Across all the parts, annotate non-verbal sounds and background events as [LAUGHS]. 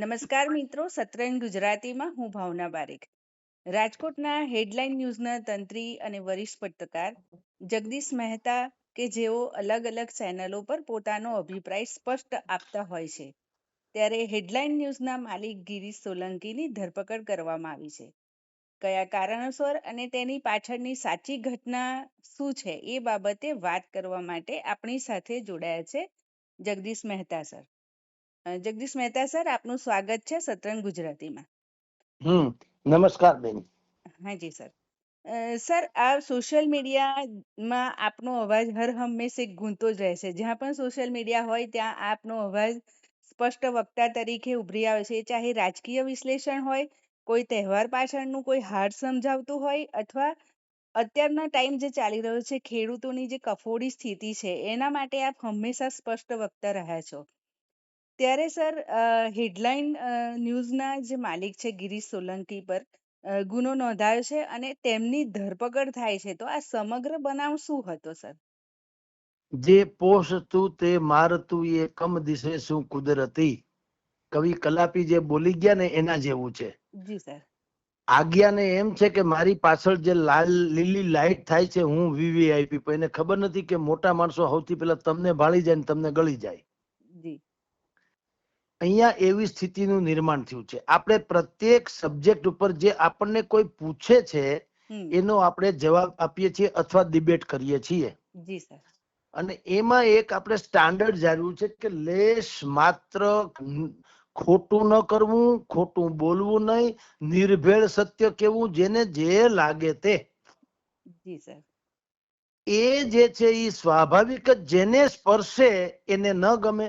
નમસ્કાર મિત્રો સત્રન ગુજરાતીમાં હું ભાવના બારીક. રાજકોટના હેડલાઇન ન્યૂઝના તંત્રી અને વરિષ્ઠ પત્રકાર જગદીશ મહેતા કે જેઓ અલગ અલગ ચેનલો પર પોતાનો અભિપ્રાય સ્પષ્ટ આપતા હોય છે. ત્યારે હેડલાઇન ન્યૂઝના માલિક ગિરીશ સોલંકીની ધરપકડ કરવામાં આવી છે. કયા કારણોસર અને તેની પાછળની સાચી ઘટના શું છે એ બાબતે વાત કરવા માટે આપણી સાથે જોડાયા છે જગદીશ મહેતા, સર. જગદીશ મહેતા સર આપનું સ્વાગત છે સત્રંગ ગુજરાતીમાં. હમ નમસ્કાર બેન. હાજી સર. સર આ સોશિયલ મીડિયામાં આપનો અવાજ હર હંમેશ ગૂંજતો જ રહે છે જ્યાં પણ સોશિયલ મીડિયા હોય ત્યાં આપનો અવાજ સ્પષ્ટ વક્તા તરીકે ઉભરી આવે છે. ચાહે રાજકીય વિશ્લેષણ હોય કોઈ તહેવાર પાછળનું કોઈ હાર સમજાવતું હોય અથવા અત્યારના ટાઈમ જે ચાલી રહ્યો છે ખેડૂતોની જે કફોડી સ્થિતિ છે એના માટે આપ હંમેશા સ્પષ્ટ વક્તા રહ્યા છો. ત્યારે સર હેડલાઇન ન્યૂઝના જે માલિક છે ગિરીશ સોલંકી પર ગુનો નોંધાયો છે અને તેમની ધરપકડ થાય છે. તો આ સમગ્ર બનાવ શું હતો સર? જે પોષતું તે મારતું એ કમ દિશે શું કુદરતી? કવિ કલાપી જે બોલી ગયા ને એના જેવું છે. જી સર. આજ્ઞાને એમ છે કે મારી પાછળ જે લાલ લીલી લાઈટ થાય છે હું વીવીઆઈપી પણ એને ખબર નથી કે મોટા માણસો સૌથી પહેલા તમને ભાળી જાય ને તમને ગળી જાય. અહીંયા એવી સ્થિતિનું નિર્માણ થયું છે. આપણે પ્રત્યેક સબ્જેક્ટ ઉપર જે આપણને કોઈ પૂછે છે એનો આપણે જવાબ આપીએ છીએ અથવા ડિબેટ કરીએ છીએ. જી સર. અને એમાં એક આપણે સ્ટાન્ડર્ડ જાળવ્યું છે કે લેશ માત્ર ખોટું ન કરવું ખોટું બોલવું નહીં નિર્ભેળ સત્ય કેવું જેને જે લાગે તે. જી સર. એ જે છે એ સ્વાભાવિક જ જેને સ્પર્શે એને ન ગમે.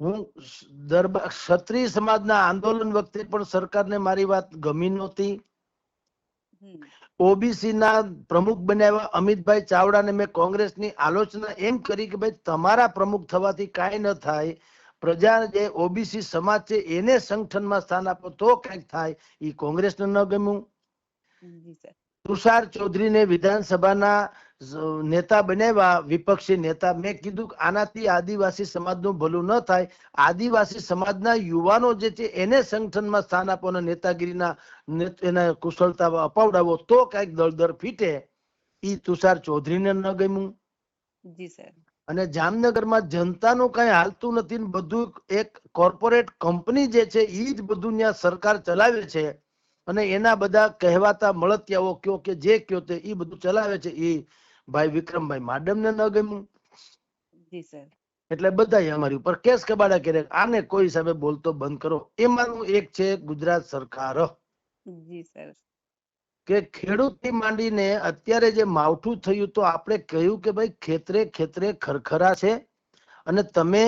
હું દરબાર ક્ષત્રિય સમાજના આંદોલન વખતે પણ સરકારને મારી વાત ગમી નહોતી. ઓબીસી ના પ્રમુખ બનાવ્યા અમિતભાઈ ચાવડાને મેં કોંગ્રેસની આલોચના એમ કરી કે ભાઈ તમારા પ્રમુખ થવાથી કાંઈ ન થાય. પ્રજા જે ઓબીસી સમાજ છે એને સંગઠનમાં સ્થાન આપો તો કંઈક થાય. એ કોંગ્રેસને ન ગમ્યું. તુષાર ચૌધરીને વિધાનસભાના નેતા બનાવ્યા વિપક્ષી નેતા. મેં કીધું આનાથી આદિવાસી સમાજનું ભલું ન થાય. આદિવાસી સમાજના યુવાનો જે છે એને સંગઠનમાં સ્થાન આપો અને નેતાગીરીના એના કુશળતા અપાવડાવો તો કંઈક દળદર ફીટે. ઈ તુષાર ચૌધરીને ન ગમ્યું. જી સર. અને જામનગરમાં જનતાનું કઈ હાલતું નથી બધું એક કોર્પોરેટ કંપની જે છે ઈ જ બધું ત્યાં સરકાર ચલાવે છે. અને એના બધા કહેવાતા મળતિયાઓ કયો કે જે કયો તે એ બધું ચલાવે છે એ ભાઈ વિક્રમભાઈ માડમને ન ગમ્યું. જી સર. એટલે બધા અમારી ઉપર કેસ કબાડા કરે આને કોઈ હિસાબે બોલતો બંધ કરો. એમાંનું એક છે ગુજરાત સરકાર. જી સર. કે ખેડૂતથી માંડીને અત્યારે જે માવઠું થયું તો આપણે કહ્યું કે ભાઈ ખેતરે ખેતરે ખરખરા છે અને તમે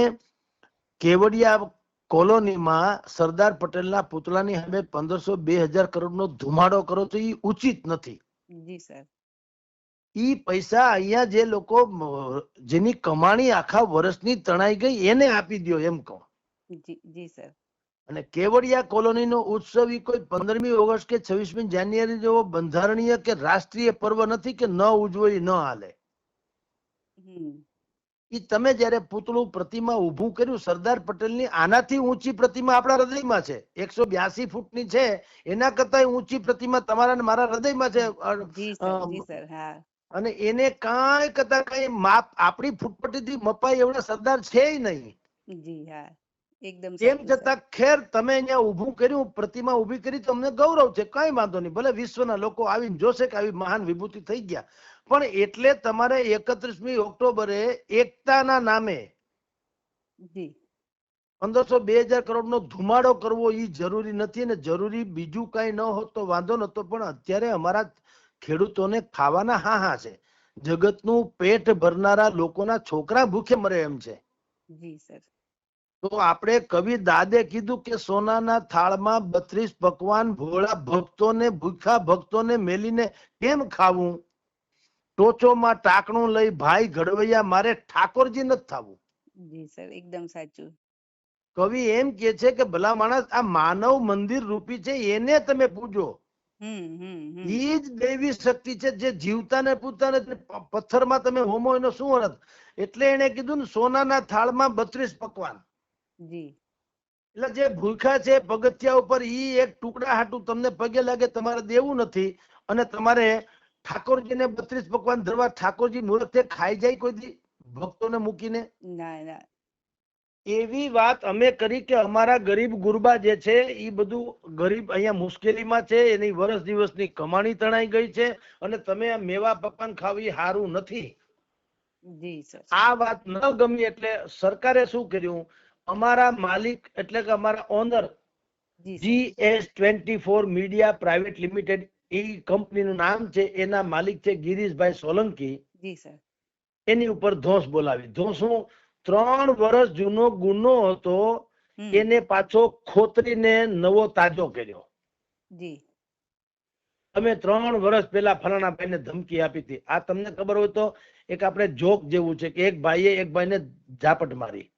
કેવડિયા કોલોનીમાં સરદાર પટેલના પુતળાની હવે પંદરસો બે હજાર કરોડનો ધુમાડો કરો તો એ ઉચિત નથી. જી સર. ઈ પૈસા અહીંયા જે લોકો જેની કમાણી આખા વર્ષની તણાઈ ગઈ એને આપી દો એમ કહો. જી જી સર. અને કેવડિયા કોલોનીનો ઉત્સવ એ કોઈ પંદરમી ઓગસ્ટ કે છવ્વીસમી જાન્યુઆરી જેવો બંધારણીય કે રાષ્ટ્રીય પર્વ નથી કે ન ઉજવો ન હાલે. ઈ તમે જયારે પૂતળું પ્રતિમા ઊભું કર્યું સરદાર પટેલની આનાથી ઊંચી પ્રતિમા આપણા હૃદયમાં છે. એકસો બ્યાસી ફૂટની છે એના કરતા ઊંચી પ્રતિમા તમારા ને મારા હૃદયમાં છે. અને એને કાંઈ કરતા કઈ માપ આપણી ફૂટપટ્ટીથી મપાય એવડા સરદાર છે નહીં. જી હા. એકદમ તેમ છતાં ખેર તમે અહીંયા ઊભું કર્યું પ્રતિમા ઊભી કરી તો અમને ગૌરવ છે. કઈ વાંધો નહીં. ભલે વિશ્વના લોકો આવીને જોશે કે આવી મહાન વિભૂતિ થઈ ગયા. પણ એટલે તમારે એકત્રીસમી ઓક્ટોબરે એકતાના નામે જી. પંદરસો બે હજાર કરોડ નો ધુમાડો કરવો એ જરૂરી નથી અને જરૂરી બીજું કઈ ન હોત તો વાંધો નતો પણ અત્યારે અમારા ખેડૂતોને ખાવાના હા હા છે. જગતનું પેટ ભરનારા લોકોના છોકરા ભૂખે મરે એમ છે. જી સર. તો આપણે કવિ દાદે કીધું કે સોનાના થાળમાં બત્રીસ પકવાન ભોળા ભક્તોને ભૂખા ભક્તોને મેલીને કેમ ખાવું? ટોચોમાં ટાકણું લઈ ભાઈ ઘડવૈયા મારે ઠાકોરજી નથી થવું. જી સર એકદમ સાચું. કવિ એમ કે છે કે ભલા માણસ આ માનવ મંદિર રૂપી છે એને તમે પૂજો. એ જ દૈવી શક્તિ છે જે જીવતા ને પૂછતા ને પથ્થરમાં તમે હોમો એનો શું અર્થ? એટલે એને કીધું ને સોનાના થાળમાં બત્રીસ પકવાન. જી. એટલે જે ભૂખા છે પગથિયા ઉપર ઈ એક ટુકડા હાટું તમને પગે લાગે તમારે દેવું નથી. અને તમારે ઠાકોરજીને બત્રીસ પકવાન ધરવા ઠાકોરજી મુહૂર્તે ખાઈ જાય કોઈ ભક્તોને મૂકીને? ના ના. એવી વાત અમે કરી કે અમારા ગરીબ ગુરબા જે છે એ બધું ગરીબ અહીંયા મુશ્કેલીમાં છે એની વર્ષ દિવસની કમાણી તણાઈ ગઈ છે અને તમે મેવા પકવાન ખાવી સારું નથી. આ વાત ન ગમી એટલે સરકારે શું કર્યું? અમારા માલિક એટલે કે અમારા ઓનર જી સર જી. S twenty four media private limited એ કંપનીનું નામ છે એના માલિક છે ગિરીશભાઈ સોલંકી. એની ઉપર ધોસ બોલાવી. ધોસું ત્રણ વર્ષ જૂનો ગુનો હતો એને પાછો ખોતરીને નવો તાજો કર્યો. તમે ત્રણ વર્ષ પહેલા ફલાણા ભાઈને ધમકી આપી હતી. આ તમને ખબર હોય તો એક આપણે જોક જેવું છે કે એક ભાઈએ એક ભાઈને ઝાપટ મારી.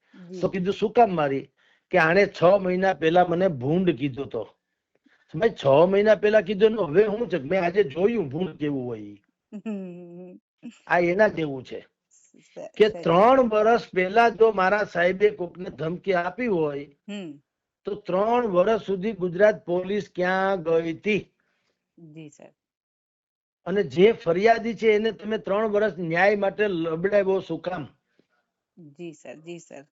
તો કીધું, શું કામ મારી? કે આણે છ મહિના પહેલા મને ભૂંડ કીધું તો. મેં છ મહિના પહેલા કીધું હવે હું છે? મેં આજે જોયું ભૂંડ કેવું હોય આ એના જેવું છે. કે ત્રણ વર્ષ પહેલા જો મારા સાહેબે કોકને ધમકી આપી હોય તો ત્રણ વર્ષ સુધી ગુજરાત પોલીસ ક્યાં ગઈ હતી અને જે ફરિયાદી છે એને તમે ત્રણ વર્ષ ન્યાય માટે લબડાવ્યો શું કામ જી સર જી સર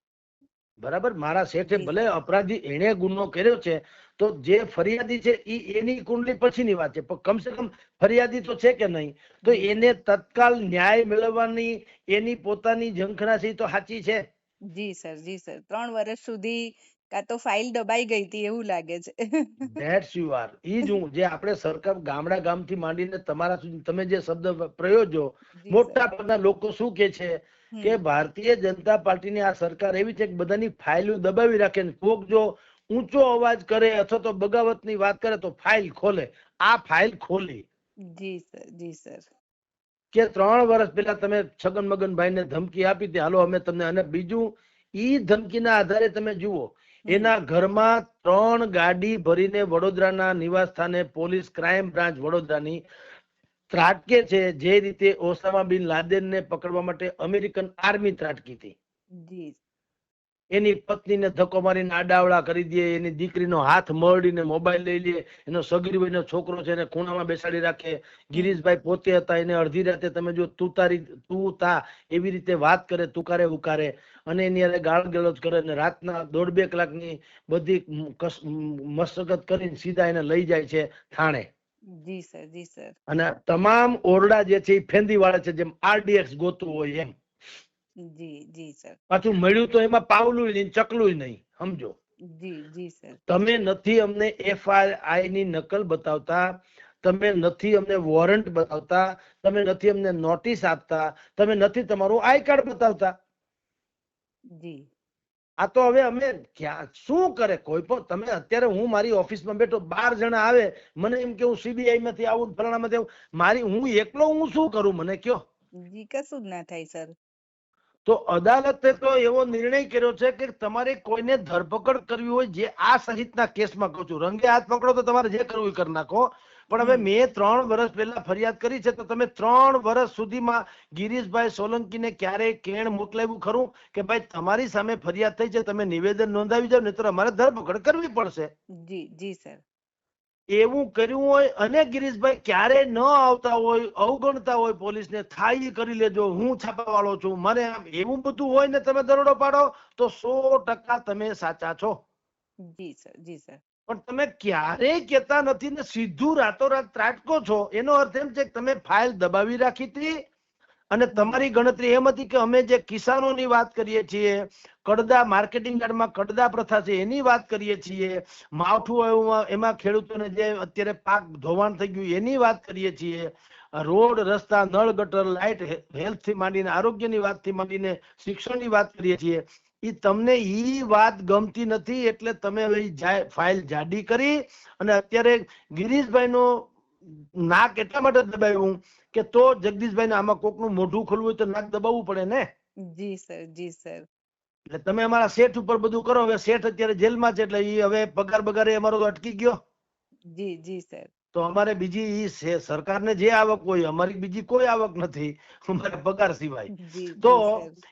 બરાબર? મારા શેઠે ભલે અપરાધી એણે ગુનો કર્યો છે તો જે ફરિયાદી છે એ એની કુંડલી પછીની વાત છે. પણ કમસે કમ ફરિયાદી તો છે કે નહીં? તો એને તત્કાલ ન્યાય મેળવવાની એની પોતાની ઝંખના છે તો સાચી છે? જી સર. જી સર. ત્રણ વર્ષ સુધી કાં તો ફાઇલ દબાઈ ગઈ હતી એવું લાગે છે. ધેટ્સ યુ આર ઈ જ હું જે આપણે સરકાર ગામડા ગામથી માંડીને તમારા સુધી તમે જે શબ્દ પ્રયોજો મોટા. ભાગના લોકો શું કે છે કે ભારતીય જનતા પાર્ટીની આ સરકાર એવી છે કે બધાની ફાઇલો દબાવી રાખે ને કોક જો ઊંચો અવાજ કરે અથવા તો બગાવતની વાત કરે તો ફાઇલ ખોલે. આ ફાઇલ ખોલી. જી સર જી સર. કે ત્રણ વર્ષ પહેલા તમે છગન મગનભાઈ ને ધમકી આપી હતી હાલો અમે તમને અને બીજું ઈ ધમકીના આધારે તમે જુઓ એના ઘરમાં ત્રણ ગાડી ભરીને વડોદરાના નિવાસ સ્થાને પોલીસ ક્રાઇમ બ્રાન્ચ વડોદરાની ત્રાટકે છે જે રીતે ઓસામા બિન લાદેનને પકડવા માટે અમેરિકન આર્મી ત્રાટકી હતી. જી. એની પત્નીને ધક્કો મારીને આડાવડા કરી દે એની દીકરીનો હાથ મરડીને મોબાઈલ લઈ લે એનો સગીરભાઈનો છોકરો છે એને ખૂણામાં બેસાડી રાખે. ગિરીશભાઈ પોતે હતા એને અડધી રાતે તમે જો તું તારી તું તા એવી રીતે વાત કરે તુકારે ઉકારે. અને એની અરે ગાળ ગલોચ કરે અને રાતના દોઢ બે કલાકની બધી મ- કસ- મશગત કરીને સીધા એને લઈ જાય છે થાણે. જી સર જી સર. અને તમામ ઓરડા જે છે એ ફેંદી વાળે છે જેમ આરડીએક્સ ગોતું હોય એમ. જી જી સર. પાછું મળ્યું તો એમાં પાવલું નહીં ચકલું નહીં સમજો. જી જી સર. તમે નથી અમને એફઆરઆઈ ની નકલ બતાવતા તમે નથી અમને વોરંટ બતાવતા તમે નથી અમને નોટિસ આપતા તમે નથી તમારું આઈ કાર્ડ બતાવતા. જી. આ તો હવે અમે ક્યાં શું કરે કોઈ પણ? તમે અત્યારે હું મારી ઓફિસમાં બેઠો બાર જણા આવે મને એમ કે હું સીબીઆઈ માંથી આવું ફલાણામાંથી આવું મારી હું એકલો હું શું કરું? મને કયો. જી કશું જ ના થાય સર. તો અદાલતે તો એવો નિર્ણય કર્યો છે કે તમારે કોઈને ધરપકડ કરવી હોય જે આ સહિતના કેસમાં કહું છું. રંગે હાથ પકડો તો તમારે જે કરવું કરી નાખો. પણ હવે મેં ત્રણ વર્ષ પહેલા ફરિયાદ કરી છે તો તમે ત્રણ વર્ષ સુધીમાં ગિરીશભાઈ સોલંકીને ક્યારેય કેણ મોકલાવ્યું ખરું? કે ભાઈ તમારી સામે ફરિયાદ થઈ છે તમે નિવેદન નોંધાવી જાવ નહીતર અમારે ધરપકડ કરવી પડશે? જી જી સર. એવું કર્યું હોય અને ગિરીશભાઈ ક્યારે ન આવતા હોય અવગણતા હોય પોલીસને થાય કરી લેજો. હું છાપાવાળો છું. મને એવું બધું હોય ને તમે દરોડો પાડો તો સો ટકા તમે સાચા છો. જી સર જી સર. પણ તમે ક્યારેય કહેતા નથી ને સીધું રાતોરાત ત્રાટકો છો. એનો અર્થ એમ છે કે તમે ફાઇલ દબાવી રાખી હતી અને તમારી ગણતરી એમ હતી કે અમે જે કિસાનોની વાત કરીએ છીએ, કડદા માર્કેટિંગ યાર્ડમાં કડદા પ્રથા છે એની વાત કરીએ છીએ, માવઠું એમાં ખેડૂતોને જે અત્યારે પાક ધોવાણ થઈ ગયું એની વાત કરીએ છીએ, રોડ, રસ્તા, નળ, ગટર, લાઇટ હેલ્થથી માંડીને આરોગ્યની વાતથી માંડીને શિક્ષણની વાત કરીએ છીએ એ તમને એ વાત ગમતી નથી એટલે તમે ફાઇલ જાડી કરી અને અત્યારે ગિરીશભાઈનો નાક એટલા માટે દબાવ્યું કે તો જગદીશભાઈને આમાં કોકનું મોઢું ખોલવું હોય તો નાક દબાવવું પડે ને? જી સર જી સર. એટલે તમે અમારા શેઠ ઉપર બધું કરો. હવે શેઠ અત્યારે જેલમાં છે એટલે એ હવે પગાર બગાર એ અમારો તો અટકી ગયો. જી જી સર. તો અમારે બીજી ઈ સરકારને જે આવક હોય અમારી બીજી કોઈ આવક નથી અમારે પગાર સિવાય. તો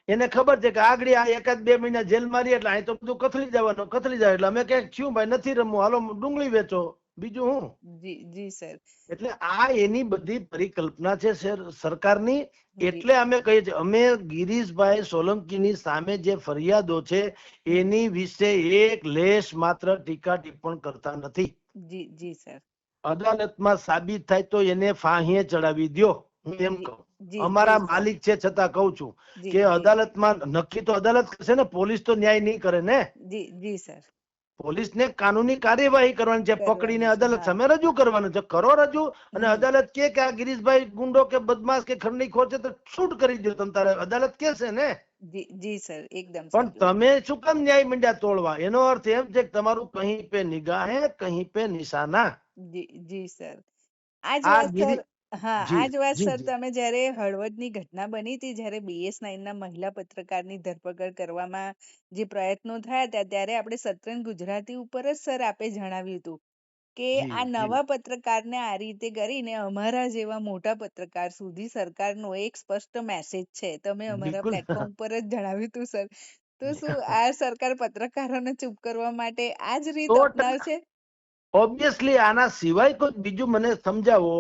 એને ખબર છે કે આગળ આ એકાદ બે મહિના જેલ મારી એટલે અહીં તો બધું કથળી જવાનું કથળી જાય. એટલે અમે ક્યાંક થયું ભાઈ નથી રમવું. હાલો ડુંગળી વેચો. બીજું હું? જી જી સર. એટલે આ એની બધી પરિકલ્પના છે સર- સરકારની. એટલે અમે કહીએ છીએ અમે ગિરીશભાઈ સોલંકીની સામે જે ફરિયાદો છે એની વિશે એક લેશ માત્ર ટીકા ટિપ્પણ કરતા નથી. જી જી સર. અદાલતમાં સાબિત થાય તો એને ફાંહીએ ચડાવી દ્યો. હું એમ કહું. અમારા માલિક છે છતાં કહું છું કે અદાલતમાં નક્કી તો અદાલત કરશે ને પોલીસ તો ન્યાય નહીં કરે ને? જી જી સર. પોલીસને કાનૂની કાર્યવાહી કરવાની છે. પકડીને અદાલત સામે રજૂ કરવાનું છે. કરો રજૂ અને અદાલત કે કે આ ગિરીશભાઈ ગુંડો કે બદમાશ કે ખંડણીખોર છે તો છૂટ કરી દો તમ તારે. અદાલત કે છે ને? જી સર એકદમ પણ તમે શું કામ ન્યાય મંડ્યા તોડવા? એનો અર્થ એમ છે કે તમારું કહી પે નિગાહે કહી પે નિશાના. જી જી સર. આ હા જી, આ જ વાત જી, સર જી. તમે જ્યારે હળવદની ઘટના બની હતી જ્યારે બીએસ ના મહિલા પત્રકારની ધરપકડ કરવામાં જે પ્રયત્નો થયા હતા ત્યારે આપણે સત્રંગ ગુજરાતી ઉપર જ સર આપે જણાવ્યું હતું કે જી, આ જી. નવા પત્રકારને આ રીતે કરીને અમારા જેવા મોટા પત્રકાર સુધી સરકારનો એક સ્પષ્ટ મેસેજ છે તમે અમારા બિલકુલ. પ્લેટફોર્મ પર જ જણાવ્યું હતું સર તો શું [LAUGHS] આ સરકાર પત્રકારોને ચૂપ કરવા માટે આ જ રીત સો ટકા. અપનાવશે ઓબ્વિયસલી આના સિવાય કોઈ બીજું મને સમજાવો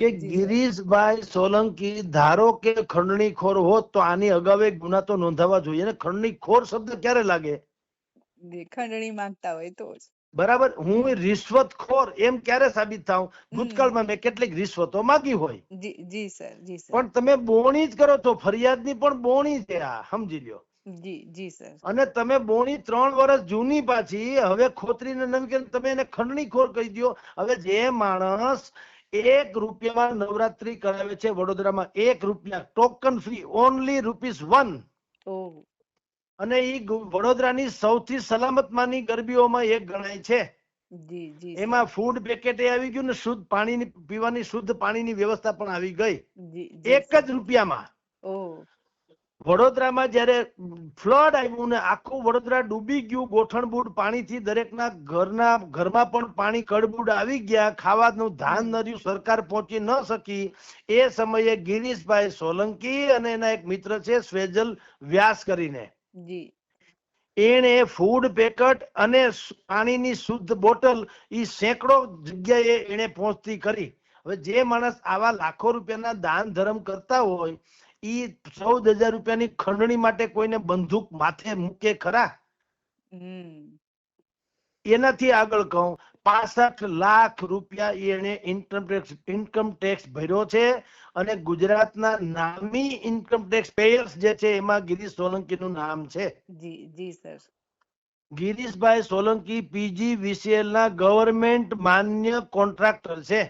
કે ગિરીશભાઈ સોલંકી ધારો કે ખંડણીખોર હોત તો આની અગાઉ એક ગુના તો નોંધાવા જોઈએ. ને ખંડણીખોર શબ્દ ક્યારે લાગે? ખંડણી માંગતા હોય તો બરાબર? હું રિશ્વતખોર એમ ક્યારે સાબિત થાઉં. ભૂતકાળમાં મેં કેટલીક રિશ્વતો માગી હોય. જી સર જી સર. પણ તમે બોણી જ કરો છો ફરિયાદની પણ બોણી છે આ સમજી લ્યો. જી જી સર. અને તમે બોણી ત્રણ વર્ષ જૂની પાછી હવે ખોતરીને નવી કરીને તમે એને ખંડણીખોર કહી દો હવે જે માણસ એક રૂપિયામાં નવરાત્રી કરાવે છે વડોદરામાં એક રૂપિયા token free only rupees one અને એ વડોદરાની સૌથી સલામતમાંની ગરબીઓમાં એક ગણાય છે. એમાં ફૂડ પેકેટ આવી ગયું ને શુદ્ધ પાણીની પીવાની શુદ્ધ પાણીની વ્યવસ્થા પણ આવી ગઈ. એક જ રૂપિયામાં. વડોદરામાં જ્યારે ફ્લડ આવ્યું ને આખું વડોદરા ડૂબી ગયું ગોઠણબૂડ પાણીથી દરેકના ઘરના ઘરમાં પણ પાણી કડબૂડ આવી ગયા ખાવાનું ધાન નર્યું સરકાર પહોંચી ન શકી. એ સમયે ગિરીશભાઈ સોલંકી અને એના એક મિત્ર છે સ્વેજલ વ્યાસ કરીને. એણે ફૂડ પેકેટ અને પાણીની શુદ્ધ બોટલ ઈ સેંકડો જગ્યાએ એણે પહોંચતી કરી. હવે જે માણસ આવા લાખો રૂપિયાના દાન ધર્મ કરતા હોય ઈ ચૌદ હજાર રૂપિયાની ખંડણી માટે કોઈને બંદૂક માથે મૂકે ખરા? એનાથી આગળ કહું પાસઠ લાખ રૂપિયા એને ઇન્કમ ટેક્સ ઇન્કમ ટેક્સ ભર્યો છે અને ગુજરાતના નામી ઇન્કમ ટેક્સ પેયર્સ જે છે એમાં ગિરીશ સોલંકીનું નામ છે. જી જી sir. Girishbhai Solanki PG VCL ના ગવર્મેન્ટ માન્ય કોન્ટ્રાક્ટર છે.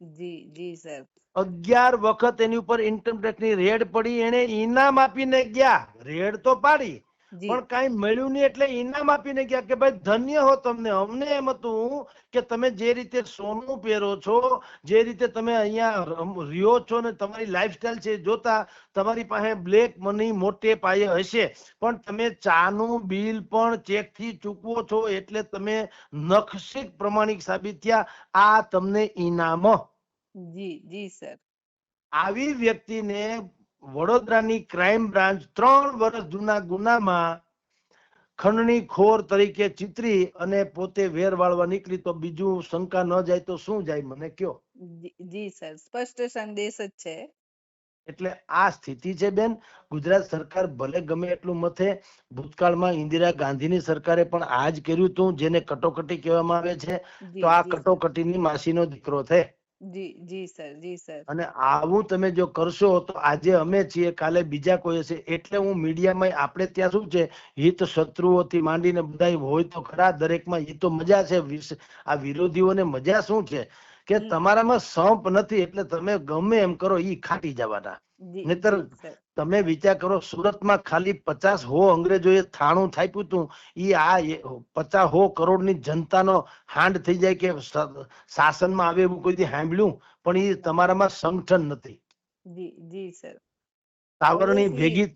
જી જી સર. અગિયાર વખત એની ઉપર ઇન્કમ ટેક્સની રેડ પડી એને ઇનામ આપીને ગયા. રેડ તો પાડી પણ કઈ મળ્યું નહીં એટલે ઇનામ આપીને ગયા કે ભાઈ ધન્ય હો તમને. અમને એમ હતું કે તમે જે રીતે સોનું પહેરો છો જે રીતે તમે અહીંયા રહ્યો છો ને તમારી લાઈફસ્ટાઈલ છે જોતા તમારી પાસે બ્લેક મની મોટે પાયે હશે. પણ તમે ચાનું બિલ પણ ચેકથી ચૂકવો છો એટલે તમે નખશિક પ્રમાણિક સાબિત થયા. આ તમને ઇનામ જી જી સર. આવી વ્યક્તિને વડોદરાની ક્રાઇમ બ્રાન્ચ ત્રણ વર્ષ જૂના ગુનામાં ખંડણી ખોર તરીકે ચિતરી અને પોતે વેર વાળવા નીકળી તો બીજું શંકા ન જાય તો શું જાય મને કયો? જી સર. સ્પષ્ટ સંદેશ જ છે. એટલે આ સ્થિતિ છે બેન. ગુજરાત સરકાર ભલે ગમે એટલું મથે ભૂતકાળમાં ઇન્દિરા ગાંધીની સરકારે પણ આ જ કર્યું હતું જેને કટોકટી કહેવામાં આવે છે. તો આ. કટોકટીની માસીનો દીકરો છે. જી જી સર જી સર. અને આવું તમે જો કરશો તો આજે અમે છીએ કાલે બીજા કોઈ હશે એટલે હું મીડિયામાં આપણે ત્યાં શું છે હિત શત્રુઓથી માંડીને બધા હોય તો ખરા દરેકમાં એ તો મજા છે આ વિરોધીઓને મજા શું છે? કે. તમારામાં સંપ નથી એટલે તમે ગમે એમ કરો એ ખાટી જવાના. નહીંતર તમે વિચાર કરો સુરતમાં ખાલી પચાસ હો અંગ્રેજોએ થાણું થાપ્યું હતું એ આ પચાસ હો કરોડની જનતાનો હાંડ થઈ જાય કે શાસનમાં આવે એવું કોઈ સાંભળ્યું પણ ઈ તમારામાં સંગઠન નથી. જી જી સર. સાવરણી ભેગી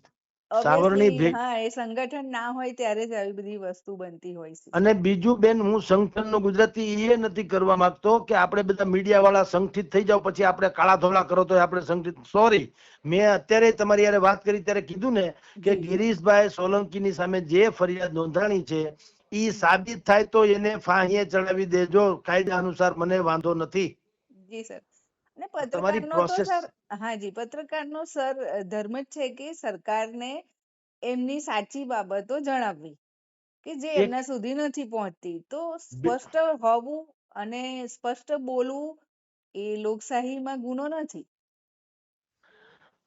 સાવરણી હા એ સંગઠન ના હોય ત્યારે જ આવી બધી વસ્તુ બનતી હોય છે. અને બીજું બેન હું સંગઠનનો ગુજરાતી એ નથી કરવા માંગતો કે આપણે બધા મીડિયા વાળા સંગઠિત થઈ જાવ પછી આપણે કાળા ધોળા કરો તો આપણે સંગઠિત સોરી મેં અત્યારે તમારી યારે વાત કરી ત્યારે કીધું ને કે. ગિરીશભાઈ સોલંકીની સામે જે ફરિયાદ નોંધાણી છે ઈ સાબિત થાય તો એને ફાંહીએ ચડાવી દેજો કાયદા અનુસાર મને વાંધો નથી. જી સર. તમારી પત્રકારનો તો સર હા જી પત્રકારનો સર ધર્મ જ છે કે સરકારને એમની સાચી બાબતો જણાવવી કે જે એમના સુધી નથી પહોંચતી. તો સ્પષ્ટ હોવું અને સ્પષ્ટ બોલવું એ લોકશાહીમાં ગુનો નથી.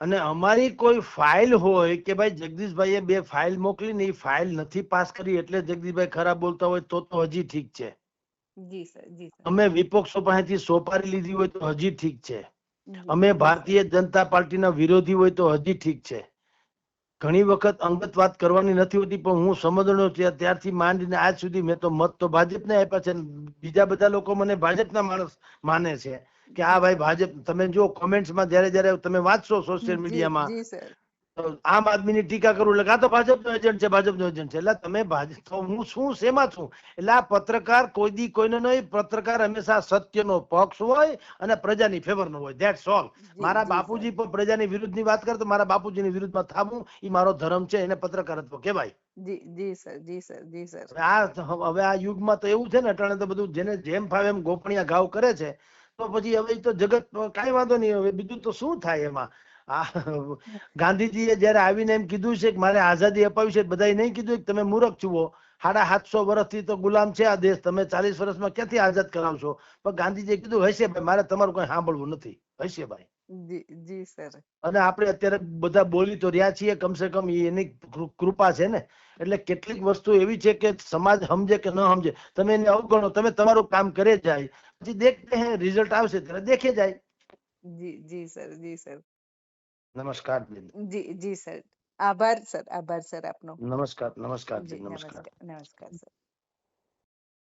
અને અમારી કોઈ ફાઇલ હોય કે ભાઈ જગદીશભાઈએ બે ફાઇલ મોકલી ને એ ફાઇલ નથી પાસ કરી એટલે જગદીશભાઈ ખરાબ બોલતા હોય તો તો હજી ઠીક છે. જી સર જી સર. અમે વિપક્ષો પાસેથી સોપારી લીધી હોય તો હજી ઠીક છે. અમે ભારતીય જનતા પાર્ટીના વિરોધી હોય તો હજી ઠીક છે. ઘણી વખત અંગત વાત કરવાની નથી હોતી પણ હું સમજણો ત્યાં- ત્યારથી માંડીને આજ સુધી મેં તો મત તો ભાજપને આપ્યા છે બીજા બધા લોકો મને ભાજપના માણસ માને છે કે આ ભાઈ ભાજપ તમે જો કોમેન્ટ્સમાં જ્યારે જ્યારે તમે વાંચશો સોશિયલ મીડિયામાં આમ આદમીની ટીકા કરું એટલે કાં તો ભાજપનો એજન્ટ છે ભાજપનો એજન્ટ છે. એટલે તમે ભાજપ હું શું શેમાં છું? એટલે આ પત્રકાર કોઈ દી કોઈને નહીં પત્રકાર હંમેશા સત્યનો પક્ષ હોય અને પ્રજાની ફેવરનો હોય. ધેટ્સ ઓલ મારા બાપુજી પણ પ્રજાની વિરુદ્ધની વાત કરે તો મારા બાપુજીની વિરુદ્ધમાં થાવું એ મારો ધર્મ છે એને પત્રકારત્વ કહેવાય. જી જી સર જી સર જી સર. આ હવે આ યુગમાં તો એવું છે ને અટાણે તો બધું જેને જેમ ફાવે એમ ગોપણીયા ઘાવ કરે છે. તો પછી હવે તો જગત કાંઈ વાંધો નહીં. હવે બીજું તો શું થાય એમાં? આ ગાંધીજીએ જયારે આવીને એમ કીધું છે કે મારે આઝાદી અપાવી છે બધા નહીં કીધું કે તમે મૂર્ખ છુઓ સાડા સાતસો વર્ષથી તો ગુલામ છે આ દેશ તમે ચાલીસ વર્ષમાં ક્યાંથી આઝાદ કરાવશો? પણ ગાંધીજીએ કીધું હશે ભાઈ મારે તમારું કઈ સાંભળવું નથી. હશે ભાઈ. જી જી સર. અને આપણે અત્યારે બધા બોલી તો રહ્યા છીએ કમસે કમ એની કૃપા છે ને. એટલે કેટલીક વસ્તુ એવી છે કે સમાજ સમજે કે ન સમજે તમે એને અવગણો તમે તમારું કામ કરે જાય. પછી દેખતે હે રિઝલ્ટ આવશે ત્યારે દેખે જાય. જી જી સર જી સર. નમસ્કાર બેન. જી જી સર. આભાર સર આભાર સર આપનો. નમસ્કાર નમસ્કાર નમસ્કાર નમસ્કાર સર.